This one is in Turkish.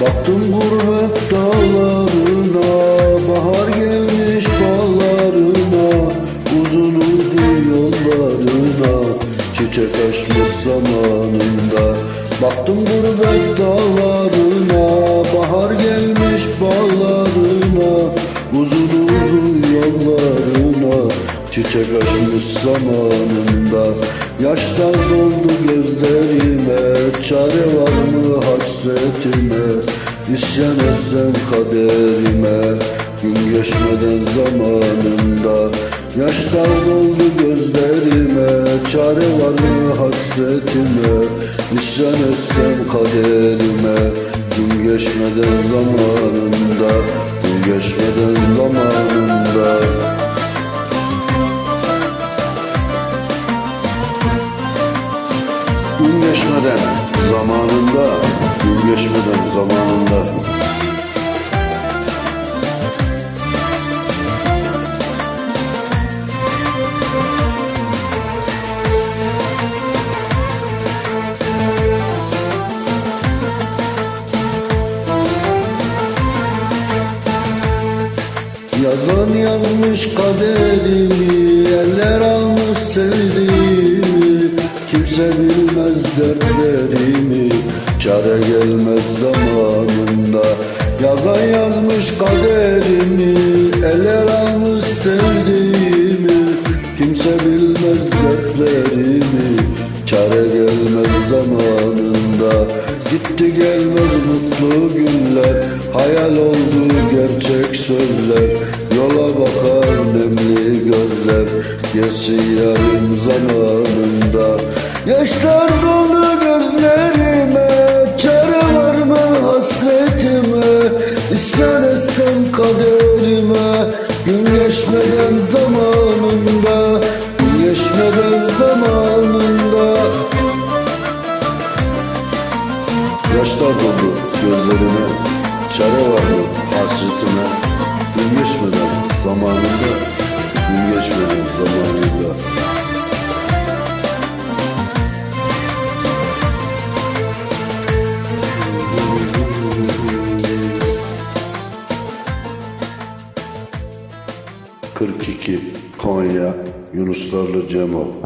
gurbet dağlarına Bahar gelmiş bağlarına Uzun uzun yollarına Çiçek açmış zamanında. Baktım gurbet dağlarına Bahar gelmiş bağlarına Uzun uzun yollarına Çiçek açmış zamanında. Yaşlar doldu gözlerime Çare var mı hasretime İsyan etsem kaderime Gün geçmeden zamanında Yaşlar doldu gözlerime Çare var mı hasretime? İsyan etsem kaderime Gün geçmeden zamanında Gün geçmeden zamanında Gün geçmeden zamanında Gün geçmeden zamanında. Yazan yazmış kaderimi Eller almış sevdiğimi. Kimse bilmez dertlerimi Çare gelmez zamanında. Yazan yazmış kaderimi Eller almış sevdiğimi. Kimse bilmez dertlerimi Çare gelmez zamanında. Gitti gelmez mutlu günler Hayal oldu gerçek sözler. Yola bakar nemli gözler Gelsin yarın zamanında Yaşlar dolu gözlerime Çare var mı hasretime? İsyan etsem kaderime Gün geçmeden zamanında Gün geçmeden zamanında. Yaşlar doldu gözlerime Çare var mı hasretime? Gün geçmeden zamanında Gün geçmeden zamanında ...42 Konya Yunuslarlı Cemo